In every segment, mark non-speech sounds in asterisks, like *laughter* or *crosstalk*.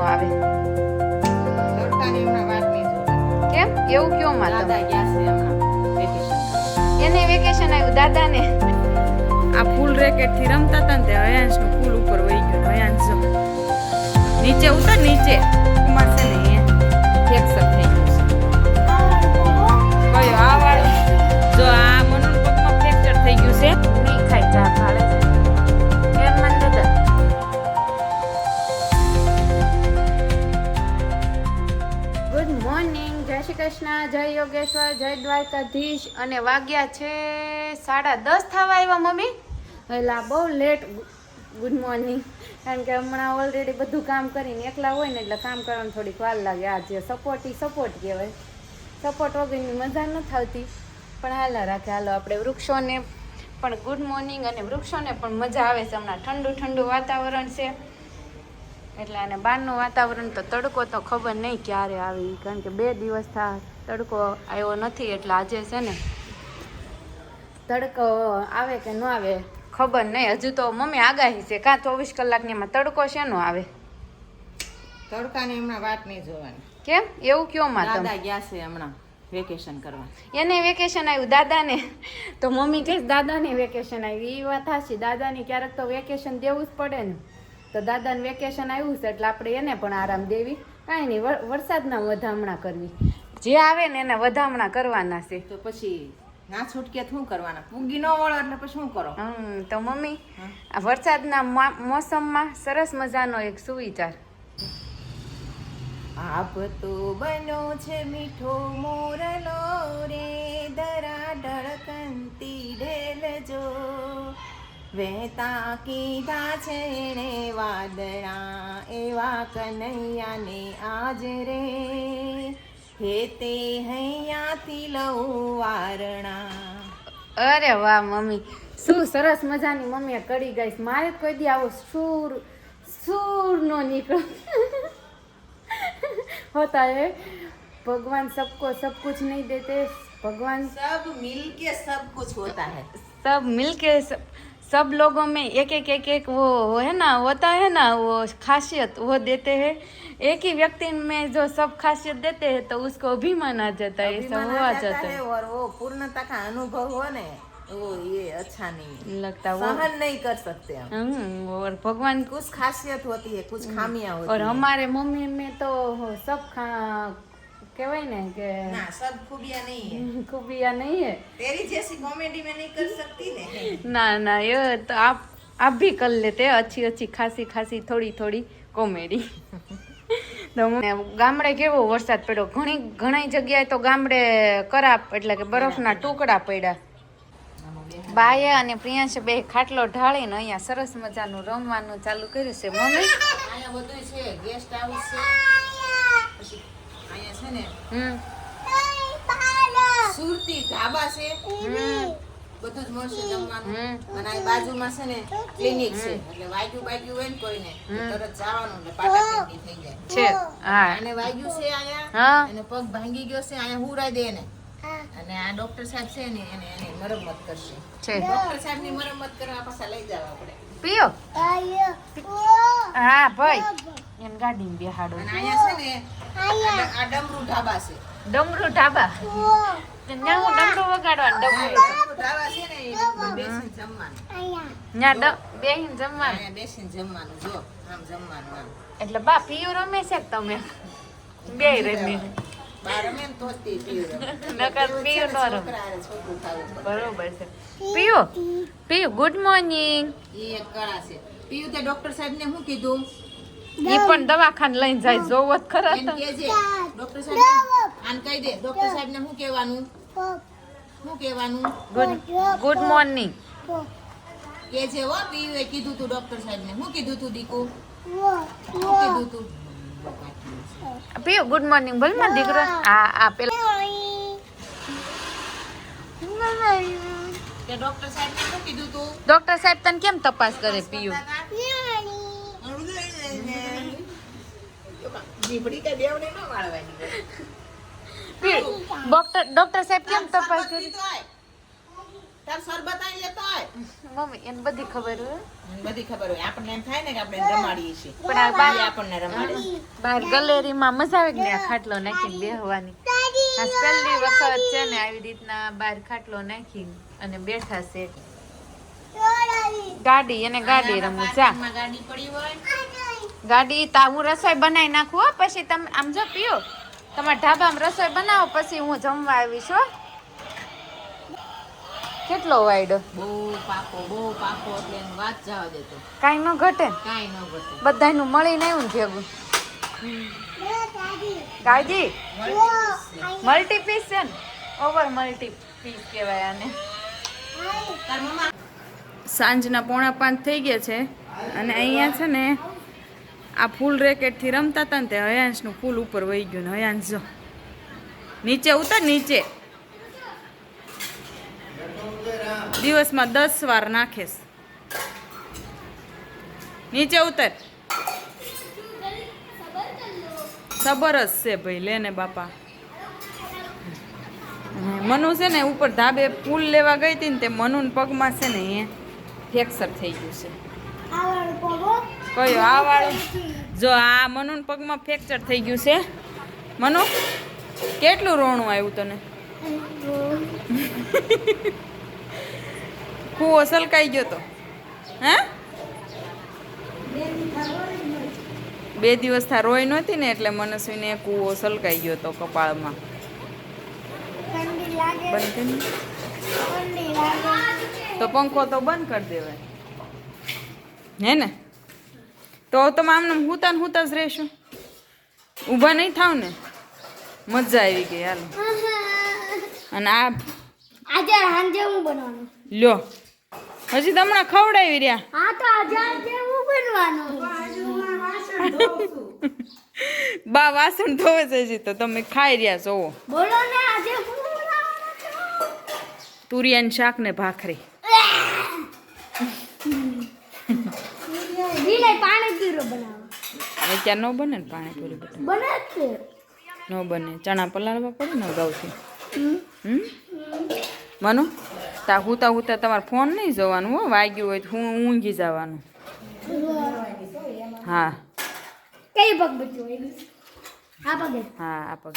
શેનું આવે. કેમ? એવું કયો માં છે એને વેકેશન આવ્યું દાદાને? આ ફૂલ રેકેટથી રમતા હતા ને તે હયાંશનું ફૂલ ઉપર વહી ગયું હયાંશ જો. નીચે ઉતર નીચે. મારશે ને અહીંયા. ફ્રેક્ચર થઈ ગયું છે. કયો આ વાળો? જો આ મનુન પગમાં ફ્રેક્ચર થઈ ગયું છે. નહીં ખાય ચા ભાડે જય શ્રી કૃષ્ણ, જય યોગેશ્વર, જય દ્વારકાધીશ. અને વાગ્યા છે સાડા દસ થવા આવ્યા, મમ્મી. એટલે બહુ લેટ ગુડ મોર્નિંગ કારણ કે હમણાં ઓલરેડી બધું કામ કરીને એકલા હોય ને એટલે કામ કરવાનું થોડીક વાર લાગે. આજે સપોર્ટ ઈ સપોર્ટ કહેવાય. સપોર્ટ વગરની મજા નથી આવતી પણ હાલા રાખે. હાલો, આપણે વૃક્ષોને પણ ગુડ મોર્નિંગ અને વૃક્ષોને પણ મજા આવે છે. હમણાં ઠંડુ ઠંડુ વાતાવરણ છે. એટલે અને બહારનું વાતાવરણ તો તડકો તો ખબર નહીં ક્યારે આવે કારણ કે બે દિવસ થા તડકો આવ્યો નથી એટલે આજે છે ને તડકો આવે કે ન આવે ખબર નહીં. હજુ તો મમ્મી આગાહી છે કાં ચોવીસ કલાકની એમાં તડકો શેનો આવે? તડકાની હમણાં વાત નહીં જોવાની. કેમ? એવું કયો માં દાદા ગયા છે હમણાં વેકેશન કરવા. એને વેકેશન આવ્યું? દાદાને? તો મમ્મી કહે દાદાને વેકેશન આવ્યું. એ વાત હાચી. દાદાને ક્યારેક તો વેકેશન દેવું જ પડે ને. તો દાદાને વેકેશન આવ્યું છે એટલે આપણે એને પણ આરામ દેવી. કાંઈ નહીં વરસાદના વધામણા કરવી. જે આવે ને એને વધામણા કરવાના છે. તો પછી ના છૂટકે શું કરવાના? પૂગી ન વળો એટલે પછી શું કરો? હમ તો મમ્મી આ વરસાદના મોસમમાં સરસ મજાનો એક સુવિચાર. આપ તો બનો છે મીઠો મોરલો વહેતા કીધા છે રે વાદળા એવા કનૈયાને આજ રે. હે તે હૈયાથી લઉં વારણા. અરે વાહ મમ્મી. શું સરસ મજાની મમ્મીએ કરી ગઈ મારે કોઈ દી આવો સૂર નો નીકળો. હોતા હે. ભગવાન સબકો સબ કુછ નહીં દેતે. ભગવાન સબ મિલ કે સબ કુછ હોતા હે. સબ મિલ કે સબ सब लोगों में एक एक एक एक वो है ना होता है ना वो खासियत वो देते हैं। एक ही व्यक्ति में जो सब खासियत देते हैं तो उसको अभिमान आ जाता है ऐसा अभिमान हुआ आ जाता है है। और वो पूर्णता का अनुभव हो ने वो ये अच्छा नहीं लगता वो सहन नहीं कर सकते हम। हम्म, और भगवान कुछ खासियत होती है कुछ खामियाँ होती और है। हमारे मम्मी में तो सब खा कहेवाय ने के ना सब खूबियां नहीं है खूबियाँ *laughs* नहीं है तेरी जैसी कॉमेडी में नहीं कर सकती ने ना ना ये तो आप आप भी कर लेते हैं अच्छी अच्छी खासी खासी થોડી થોડી કોમેડી તો *laughs* મને ગામડે કેવો વરસાદ પડ્યો ઘણી ઘણી જગ્યાએ તો ગામડે કરાપ એટલે કે બરફના ટુકડા પડ્યા બાએ અને પ્રિયાંશે બે ખાટલો ઢાળીને અહીંયા સરસ મજાનું રમવાનું ચાલુ કર્યું છે મમ્મી અહીંયા બધું છે ગેસ્ટ હાઉસ છે પછી અહીંયા છે ને સુરતી ધાબા છે. બધું જ મળશે જમવાનું. અને આ બાજુમાં છે ને ક્લિનિક છે. એટલે વાગ્યું વાગ્યું હોય ને કોઈને તરત જવાનું એટલે પાટાપિંડી થઈ જાય. છે. હા. અને વાગ્યું છે અહીંયા હા. અને પગ ભાંગી ગયો છે અહીંયા હુરાઈ દે ને અને આ ડોક્ટર સાહેબ છે ને એને એની મરમત કરશે. છે. ડોક્ટર સાહેબની મરમ્મત કરવા પાછા લઈ જવા આપણે પીઓ. હા ભાઈ. એમ ગાડીમાં બેહાડો. અને અહીંયા છે ને આ- ડમરૂ ઢાબા છે. ડમરું ઢાબા? ત્યાં હું ડમરું વગાડવાનું ડમરું. ઢાબા છે ને એ બેસીને જમવાનું. ત્યાં ડ બેહીને જમવાનું. બેસીને જમવાનું જો આમ જમવાનું એટલે બા પીયું રમે છે કે તમે? બે રમી. બરોબર છે. પીયું? પીયું? ગુડ મોર્નિંગ ઈ એક કળા છે. પીયું તે ડોક્ટર સાહેબ ને શું કીધું? ઈ પણ દવાખાને લઈને જાય જોવો જ ખરા એમ તો કહેજે ડોક્ટર સાહેબ આને કહી દે ડોક્ટર સાહેબ ને શું કહેવાનું શું કહેવાનું ગુડ ગુડ મોર્નિંગ કે છે હો પીયુએ કીધું તું ડોક્ટર સાહેબ ને શું કીધું તું દીકુ શું કીધું તું પીયું ગુડ મોર્નિંગ બોલમાં દીકરો આ આ પેલા કે ડોક્ટર સાહેબ ને શું કીધું તું ડોક્ટર સાહેબ તને કેમ તપાસ કરે પીયું જીભડી કઈ બેવને ન વાળવાની ડોક્ટર ડોક્ટર સાહેબ કેમ તપાસ કરી? તાર સરબત આઈ લેતો હોય. મમ્મી એને બધી ખબર હોય. એને બધી ખબર હોય. આપણને એમ થાય ને કે આપણે રમાડીએ છીએ. પણ આ બાર આપણને રમાડે બહાર ગલેરીમાં મજા આવે કે આ ખાટલો નાખીને બેહવાની. આ પહેલી વખત છે ને આવી રીતના બહાર ખાટલો નાખીને અને બેઠા છે. ગાડી અને ગાડી રમું. જા. ગાડી પડી હોય. ગાડી તા હું રસોઈ બનાવી નાખું હો. પછી તમે આમ જો પીઓ. તમારા ઢાબામાં રસોઈ બનાવો પછી હું જમવા આવીશ હો. કેટલો વાયડો? બહુ પાકો બહુ પાકો એટલે વાત જવા દેતો કાંઈ ન ઘટે. ને કાંઈ ન ઘટે. બધાનું મળીને આવ્યું ભેગું. ગાજી મલ્ટી પીસ છે ને? ઓવર મલ્ટી પીસ કહેવાય આને. સાંજના પોણા પાંચ થઈ ગયા છે અને અહીંયા છે ને આ ફૂલ રેકેટથી રમતા હતા ને તે હયાંશનું ફૂલ ઉપર વહી ગયું ને હયાંશ જો. નીચે ઉતર નીચે. દિવસમાં દસ વાર નાખેશ. નીચે ઉતર. સબર જ છે ભાઈ, લે ને બાપા. મનુ છે ને ઉપર ધાબે ફૂલ લેવા ગઈ હતી ને તે મનુન પગમાં છે ને એ ફ્રેક્ચર થઈ ગયું છે. કયો આ વાળું જો આ મનુન પગમાં ફ્રેક્ચર થઈ ગયું છે. મનુ કેટલું રોણું આવ્યું તને? *laughs* કૂવો સલકાઈ ગયો તો. હે? બે દિવસ થા રોઈ નહોતી ને એટલે મનસ્વીને કૂવો સલકાઈ ગયો તો કપાળમાં. તો પંખો તો બંધ કરી દેવાય. હે ને? તો તમે આમને હુતા ને હુતા જ રહેશો. ઊભા નહીં થાવ ને? મજા આવી ગઈ હાલ. અને આ આજે સાંજે હું બનવાનું? લ્યો. હજી તમને ખવડાવી રહ્યા. હા તો આજે હું બનવાનું? બા વાસણ ધોવે છે હજી તો. તમે ખાઈ રહ્યા છો બોલો ને આજે હું શાક ને ભાખરી. *laughs* વિનય પાણી પીરો બનાવો અત્યારે ન બને ને પાણીપુરી બધા બને છે ન બને. ચણા પલાળવા પડે ને અગાઉથી. હમ. મનુ તા હુતા હુતા તમારે ફોન નહીં જોવાનું હો વાગ્યું હોય તો હું ઊંઘી જવાનું. હા. કઈ પગ બચ્યું હા આ પગ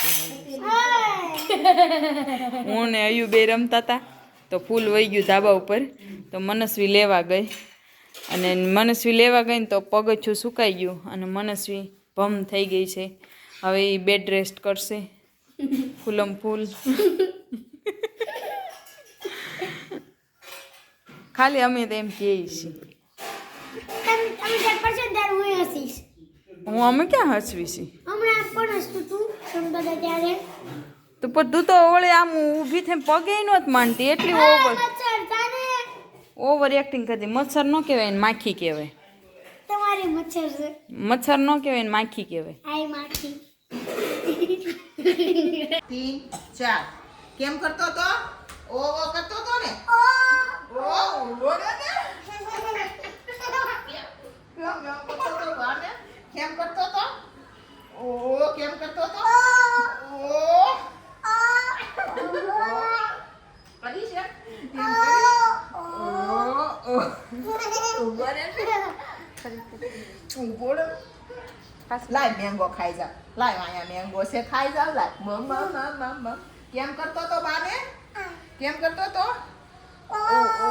હું ને અયુ બે રમતા હતા તો ફૂલ વહી ગયું ધાબા ઉપર તો મનસ્વી લેવા ગઈ. અને મનસ્વી લેવા ગઈ ને તો પગથિયું સુકાઈ ગયું અને મનસ્વી ભમ થઈ ગઈ છે. હવે એ બેડ રેસ્ટ કરશે. ફૂલમ ફૂલ. ખાલી અમે તો એમ કહીએ છીએ. હું અમે ક્યાં હસવી છીએ? તું? પણ તું તો ઓળે આમ ઊભી થઈને પગે નહોત માનતી એટલી ઓવર. ઓવર એક્ટિંગ કરતી મચ્છર ન કહેવાય ને માખી કહેવાય તમારી મચ્છર છે મચ્છર ન કહેવાય ને માખી કહેવાય આઈ માખી તીન ચાર કેમ કરતો તો ઓ ઓ કરતો તો ને ઓ ઊભો રહે ને કેમ કેમ કરતો તો બાને કેમ કરતો તો ઓ કેમ કરતો તો ઓ કરી છે કેમ કરી? ઓ ને ઊભો રહે લાય મેંગો ખાઈ જા લાય અહીંયા મેંગો છે ખાઈ જાવ લાય મમ મમ મમ મમ મમ કેમ કરતો તો બાને કેમ કરતો તો ઓ ઓ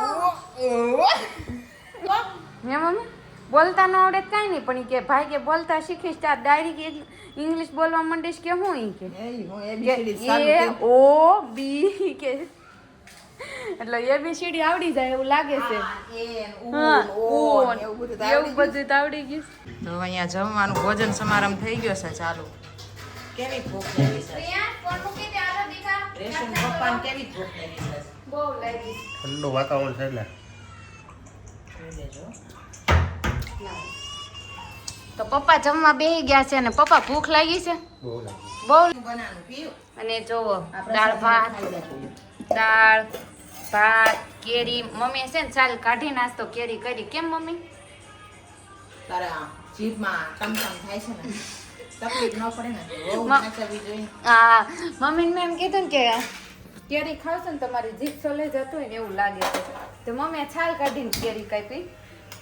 ઓ મેં મમ્મી બોલતા ન આવડે કાંઈ નહીં પણ કે ભાઈ કે બોલતા શીખીશ ત્યાં ડાયરેક્ટ ઇંગ્લિશ બોલવા માંડીશ કે હું કે? એ. ઓ બી કે એટલે એબીસીડી આવડી જાય એવું લાગે છે. એવું બધું તો આવડી ગયું. તો અહીંયા જમવાનું ભોજન સમારંભ થઈ ગયો છે ચાલુ. કેવી ભૂખ લાગી છે? રેશન પપ્પાને કેવી ભૂખ લાગી છે? બહુ લાગી. ઠંડુ વાતાવરણ છે એટલે. તો પપ્પા જમવા બેહી ગયા છે અને પપ્પા ભૂખ લાગી છે? બહુ અને જોવો દાળ ભાત દાળ ભાત કેરી મમ્મી છે ને ચાલ કાઢી નાસ્તો કેરી કરી. કેમ મમ્મી? તારા જીભમાં ટમટમ થાય છે ને તકલીફ ન પડે ને બહુ નાચવી જોઈએ. હા મમ્મીને મેં એમ કીધું કે કેરી ખાવશો ને તમારી જીભ સોલે જતું હોય ને એવું લાગે છે. તો મમ્મીએ છાલ કાઢીને કેરી કાપી.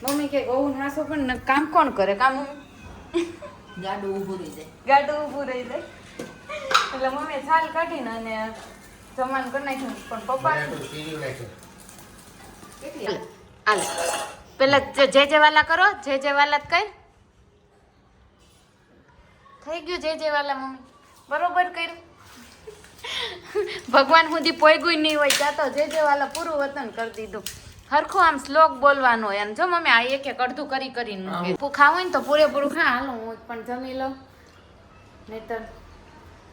મમ્મી કે ઓવું નાસો પણ કામ કોણ કરે? કામ ગાડું ઊભું રહી જાય. ગાડું ઊભું રહી જાય. એટલે મમ્મીએ છાલ કાઢીને અને જમવાનું કરી નાખ્યું પણ પપ્પા હાલ. પેલા જે જે વાલા કરો જે જે વાલા કઈ થઈ ગયું જે જે વાલા મમ્મી. બરોબર કર્યું. ભગવાન સુધી પોઈગું નહીં હોય ત્યાં તો જે જે વાલા પૂરું વતન કરી દીધું. હરખું આમ શ્લોક બોલવાનો હોય અને જો મમ્મી આ એક એક અડધું કરી કરીને મૂકે. ખાવું હોય ને તો પૂરેપૂરું ખા. હાલો હું પણ જમી લઉં. નહીતર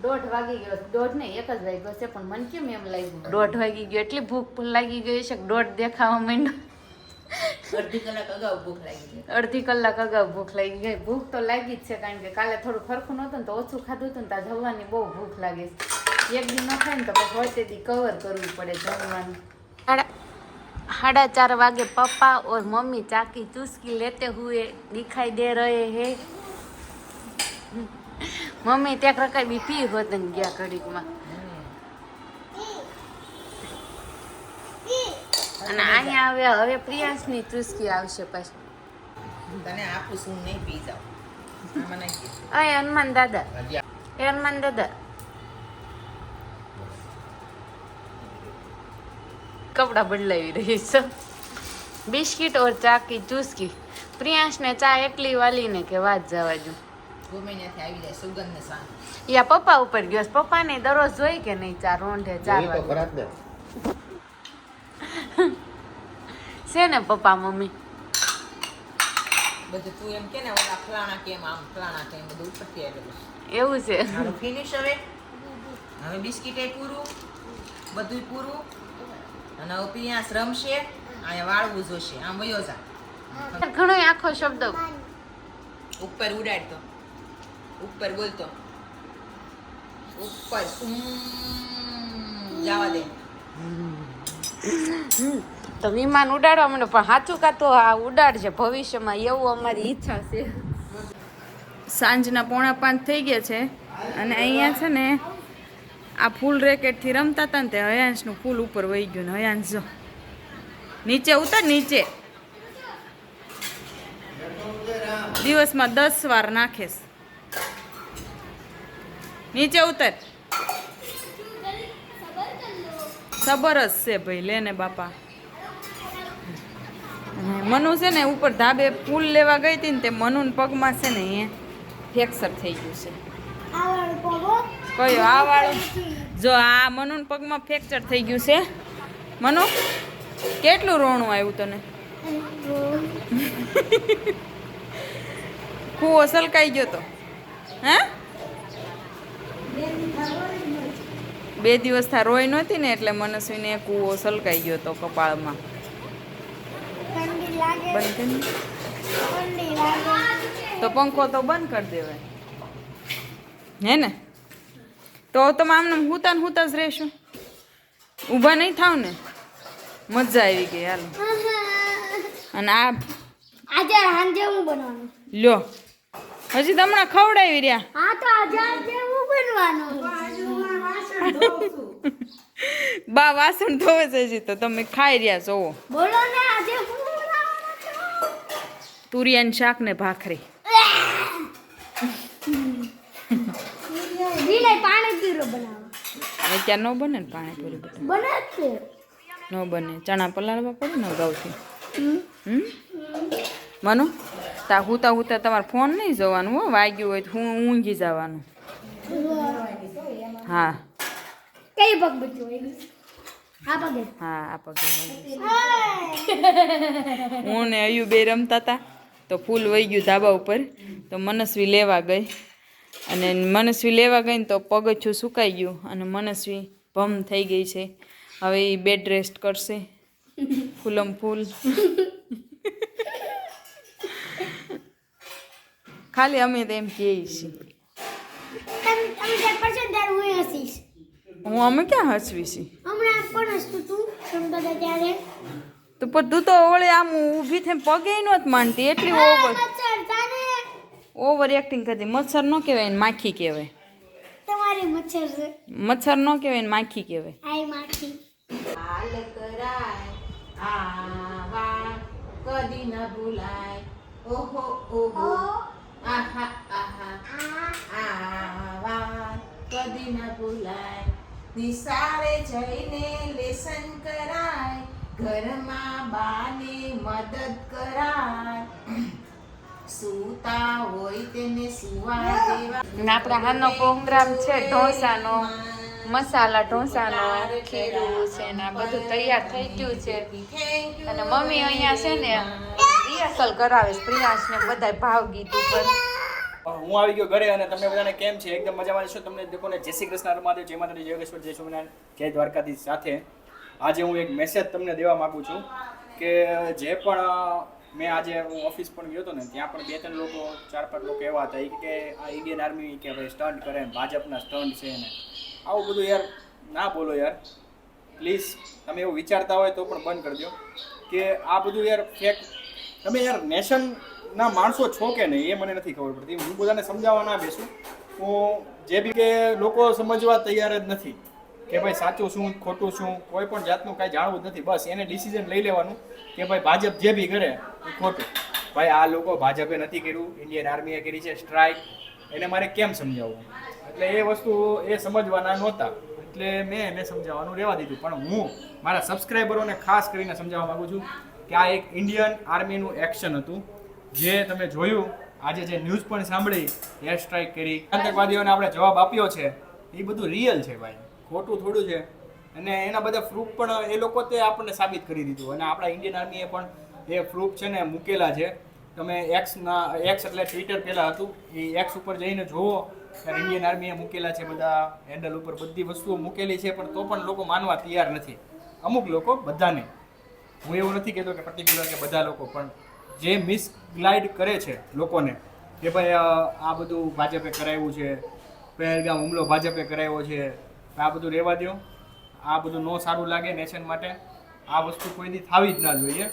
દોઢ વાગી ગયો દોઢ નહીં એક જ વાગ્યો છે પણ મને કેમ એમ લાગ્યું? દોઢ વાગી ગયો એટલી ભૂખ લાગી ગઈ છે દોઢ દેખાવા માંડ્યો. અડધી કલાક અગાઉ ભૂખ લાગી ગઈ. અડધી કલાક અગાઉ ભૂખ લાગી ગઈ. ભૂખ તો લાગી જ છે કારણ કે કાલે થોડું ફરખું નહોતું ને તો ઓછું ખાધું હતું ને ત્યાં જમવાની બહુ ભૂખ લાગે છે. એક દી ન ખાય ને તો પછી હોય તેથી કવર કરવું પડે જમવાનું. સાડા ચાર વાગે પપ્પા ઓર મમ્મી ચાકી ચુસ્કી લેતે હુએ દિખાઈ દે રહે હે. મમ્મી ત્યાં રકાઈ બી પી હોત ને ગયા ઘડીકમાં. અને અહીંયા હવે હવે પ્રિયાંશની ચુસ્કી આવશે પાછી. તને આપું છું નહીં પી દે. અય હનુમાન દાદા. એ હનુમાન દાદા. કપડા બદલાવી રહી છે. બિસ્કિટ ઓર ચા કી ચુસ્કી. પ્રિયાંશને ચા એકલી વાલીને કે વાત જવા દઉં. ગમે ત્યાંથી આવી જાય સુગંધ ને સાંજ યા પપ્પા ઉપર ગયો છે. પપ્પાને દરરોજ જોઈ કે નહીં? ચાર રોંઢે ચાર છે. ને પપ્પા મમ્મી? બધું તું એમ કે ને ઓલા ફલાણા કેમ આમ ફલાણા કેમ બધું ઉપરથી આવેલું એવું છે. ફિનિશ હવે. હવે બિસ્કિટ પૂરું બધું પૂરું અને હવે અહીંયા વાળવું જોશે. આમ વયો જા. ઘણો આખો શબ્દ ઉપર ઉડાડતો. ઉપર બોલતો ઉપર. જવા દે. તો વિમાન ઉડાડવા મને પણ સાચું કાં તો આ ઉડાડશે ભવિષ્યમાં એવું અમારી ઈચ્છા છે. સાંજના પોણા પાંચ થઈ ગયા છે અને અહીંયા છે ને આ ફૂલ રેકેટથી રમતા હતા ને તે હયાંશનું ફૂલ ઉપર વહી ગયું ને હયાંશ જો. નીચે ઉતર નીચે. દિવસમાં દસ વાર નાખેશ નીચે ઉતર. સબર જ છે ભાઈ લે ને બાપા. મનુ છે ને ઉપર ધાબે ફૂલ લેવા ગઈ હતી ને તે મનુન પગમાં છે ને એ ફ્રેક્ચર થઈ ગયું છે. કયો? આ વાળું? જો આ મનુન પગમાં ફ્રેક્ચર થઈ ગયું છે. મનુ કેટલું રોણું આવ્યું તને? કૂવો સલકાઈ ગયો તો. હે? બે દિવસ થા રોઈ નહોતી ને એટલે મનસ્વીને કૂવો સલકાઈ ગયો તો કપાળમાં. તો પંખો તો બંધ કરી દેવાય હે ને? તો તમે આમને હુતા ને હુતા જ રહેશું. ઊભા નહીં થાવ ને. મજા આવી ગઈ હાલ. *laughs* અને આ આજે હાંજે હું બનવાનું લ્યો. હજી તમને હમણાં ખવડાવી રહ્યા. હા તો આજે આજે બનવાનું. બા વાસણ ધોવે છે હજી તો. તમે ખાઈ રહ્યા છો બોલો ને આજે હું બનાવવાનો છું? તુરિયાનું શાક ને ભાખરી. અત્યારે ન બને ને પાણીપુરી બને ન બને. ચણા પલાળવા પડે ને અગાઉથી. હમ? મનુ? તા હુતા હુતા તમારે ફોન નહીં જોવાનું હો વાગ્યું હોય તો હું ઊંઘી જવાનું. હા. કઈ પગ બચ્યું હા આ પગે *laughs* હું ને અયુ બે રમતા હતા તો ફૂલ વહી ગયું ધાબા ઉપર તો મનસ્વી લેવા ગઈ. અને મનસ્વી લેવા ગઈ ને તો પગથિયું સુકાઈ ગયું અને મનસ્વી ભમ થઈ ગઈ છે. હવે એ બેડ રેસ્ટ કરશે. *laughs* ફૂલમ ફૂલ. ખાલી અમે તો એમ કહીએ છીએ. હું અમે ક્યાં હસવી છીએ? તું? પણ તું તો ઓળે આમ ઊભી થઈને પગે નહોત માનતી એટલી ઓવર ઓવર એક્ટિંગ કરતી. મચ્છર ન કહેવાય ને માખી કહેવાય. તમારી મચ્છર છે. મચ્છર નો કહેવાય ને માખી કહેવાય. આઈ માખી. હાલ કરાય આવા કદી ન ભૂલાય. ઓહો. ઓહો. આહા આહા આવા કદી ન ભૂલાય નિશાળે જઈને લેસન કરાય ઘરમાં બાને મદદ કરાય. સૂતા હોય તેને સુવા દેવા. આપણા હાનો પ્રોગ્રામ છે ઢોસાનો મસાલા ઢોસાનો ખીરું છે ને બધું તૈયાર થઈ ગયું છે. અને મમ્મી અહીંયા છે ને રિહર્સલ કરાવે છે. પ્રિયાંશ ને બધા ભાવ ગીત ઉપર હું આવી ગયો ઘરે અને તમને બધાને કેમ છે? એકદમ મજામાં છો? તમને લોકોને જય શ્રી કૃષ્ણ મહાદેવ, જય માતાજી યોગેશ્વર જય સ્વામિનારાયણ, જય દ્વારકાધીશ સાથે. આજે હું એક મેસેજ તમને દેવા માંગુ છું કે જે પણ મેં આજે હું ઓફિસ પણ ગયો હતો ને, ત્યાં પણ બે ત્રણ લોકો, ચાર પાંચ લોકો એવા હતા કે આ ઇન્ડિયન આર્મી કે ભાઈ સ્ટન્ટ કરે ભાજપના સ્ટન્ટ છે ને. આવું બધું યાર, ના બોલો યાર. પ્લીઝ તમે એવું વિચારતા હોય તો પણ બંધ કરી દો કે આ બધું યાર ફેક તમે યાર નેશનના માણસો છો કે નહીં, એ મને નથી ખબર પડતી. હું બધાને સમજાવવા ના બેસું. હું જે બી કે લોકો સમજવા તૈયાર જ નથી કે ભાઈ સાચું શું, ખોટું શું, કોઈ પણ જાતનું કાંઈ જાણવું જ નથી. બસ એને ડિસિઝન લઈ લેવાનું કે ભાઈ ભાજપ જે બી કરે એ ખોટું. ભાઈ આ લોકો ભાજપે નથી કર્યું ઇન્ડિયન આર્મીએ કરી છે સ્ટ્રાઇક એને મારે કેમ સમજાવવું? એટલે એ વસ્તુ એ સમજવાના નહોતા. એટલે મેં એને સમજાવવાનું રહેવા દીધું. પણ હું મારા સબસ્ક્રાઈબરોને ખાસ કરીને સમજાવવા માગું છું કે આ એક ઇન્ડિયન આર્મીનું એક્શન હતું. જે તમે જોયું, આજે જે ન્યૂઝ પણ સાંભળી એર સ્ટ્રાઇક કરી. આતંકવાદીઓને આપણે જવાબ આપ્યો છે. એ બધું રિયલ છે ભાઈ. ખોટું થોડું છે. અને એના બધા પ્રૂફ પણ એ લોકો તે આપણને સાબિત કરી દીધું. અને આપણા ઇન્ડિયન આર્મીએ પણ એ પ્રૂફ છે ને મૂકેલા છે. તમે એક્સના એક્સ એટલે ટ્વિટર પહેલાં હતું. એ એક્સ ઉપર જઈને જુઓ ત્યારે ઇન્ડિયન આર્મીએ મૂકેલા છે બધા. હેન્ડલ ઉપર બધી વસ્તુઓ મૂકેલી છે, પણ તો પણ લોકો માનવા તૈયાર નથી. અમુક લોકો બધાને. હું એવું નથી કહેતો કે પર્ટિક્યુલર કે બધા લોકો, પણ જે મિસગ્લાઇડ કરે છે લોકોને, કે ભાઈ આ બધું ભાજપે કરાવ્યું છે, પહેલગામ હુમલો ભાજપે કરાવ્યો છે આ બધું રહેવા દો આ બધું ન સારું લાગે નેશન માટે. આ વસ્તુ કોઈ દી થવી જ ના જોઈએ.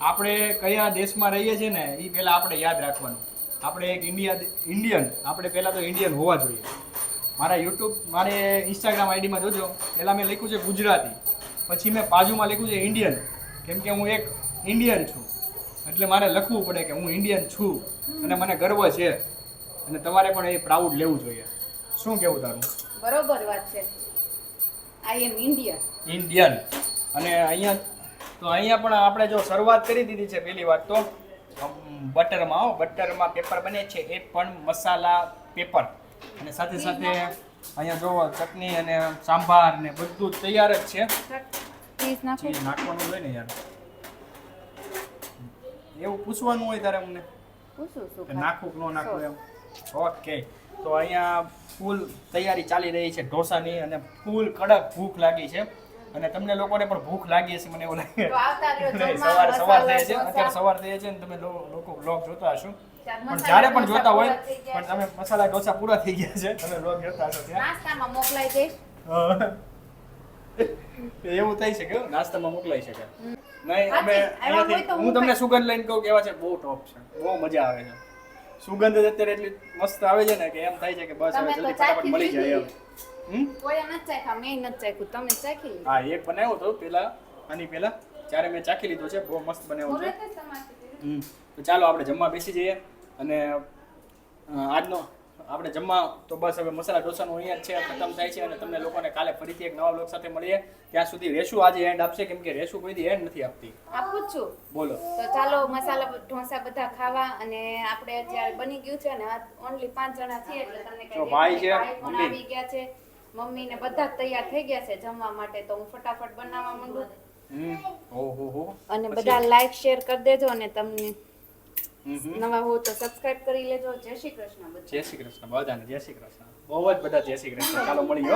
આપણે કયા દેશમાં રહીએ છીએ ને એ પહેલાં આપણે યાદ રાખવાનું. આપણે એક ઇન્ડિયા ઇન્ડિયન, આપણે પહેલાં તો ઇન્ડિયન હોવા જોઈએ. મારા યુટ્યુબ, મારે ઇન્સ્ટાગ્રામ આઈડીમાં જોજો. પહેલાં મેં લખ્યું છે ગુજરાતી. પછી મેં બાજુમાં લખ્યું છે ઇન્ડિયન. કેમ કે હું એક ઇન્ડિયન છું. એટલે મારે લખવું પડે કે હું ઇન્ડિયન છું. અને મને ગર્વ છે. અને તમારે પણ એ પ્રાઉડ લેવું જોઈએ. શું કેવું તારું? બરોબર વાત છે. આઈ એમ ઇન્ડિયન ઇન્ડિયન અને અહીંયા તો અહીંયા પણ આપણે જો શરૂઆત કરી દીધી છે પહેલી વાત તો. બટરમાં હો બટરમાં પેપર બને છે. એ પણ મસાલા પેપર. અને સાથે સાથે અહીંયા જો ચટણી અને સાંભાર ને બધું જ તૈયાર જ છે. ચીઝ નાખો. ચીઝ નાખવાનું હોય ને યાર. એવું પૂછવાનું હોય તારે અમને. પૂછું શું નાખું કે ન નાખું એમ. ઓકે. તો અહીંયા ફૂલ તૈયારી ચાલી રહી છે ઢોસાની અને ફૂલ કડક ભૂખ લાગી છે. અને તમને લોકોને પણ ભૂખ લાગી હશે મને એવું લાગે. સવાર સવાર થઈ છે. અત્યારે સવાર થઈ છે ને તમે લોકો બ્લોગ જોતા હશો. પણ જ્યારે પણ જોતા હોય પણ તમે મસાલા ઢોસા પૂરા થઈ ગયા છે. તમે બ્લોગ જોતા હશો ત્યાં. નાસ્તામાં મોકલાઈ દઈશ. એવું થઈ શકે નાસ્તામાં મોકલાઈ શકે નહીં અમે અહીંયાથી હું તમને સુગંધ લઈને કહું કે એવા છે બહુ ટોપ છે. બહુ મજા આવે છે. સુગંધ જ અત્યારે એટલી મસ્ત આવે છે ને કે એમ થાય છે કે બસ હવે જલ્દી ફટાફટ મળી જાય એમ. કોઈ નથી ચાખ્યા મેં નથી ચાખ્યું. તમે ચાખી લીધું? હા એક બનાવ્યો તો પેલા આની પેલા. જ્યારે મેં ચાખી લીધો છે બહુ મસ્ત બનાવ્યો છે. હમ. તો ચાલો આપણે જમવા બેસી જઈએ અને આજનો આપણે જમવા તો બસ હવે મસાલા ડોસાનું અહીંયા છે ખતમ થાય છે અને તમને લોકોને કાલે ફરીથી એક નવા બ્લોગ સાથે મળીએ. ત્યાં સુધી રેશુ આજે એન્ડ આપશે કેમ કે રેશુ કોઈ દી એન્ડ નથી આપતી. આપું છું. બોલો. તો ચાલો મસાલા ઢોસા બધા ખાવા અને આપણે અત્યારે બની ગયું છે ને ઓનલી પાંચ જણા છીએ એટલે તમને કહી ભાઈ છે, મમ્મી. આવી ગયા છે. મમ્મી ને બધા તૈયાર થઈ ગયા છે જમવા માટે તો હું ફટાફટ બનાવવા હો. અને બધા લાઈક શેર કરી દેજો અને તમને. નવા હો તો સબસ્ક્રાઇબ કરી લેજો. જય શ્રી કૃષ્ણ જય શ્રી કૃષ્ણ બધાને જય શ્રી કૃષ્ણ. બહુ જ બધા જય શ્રી કૃષ્ણ. ચાલો મળીએ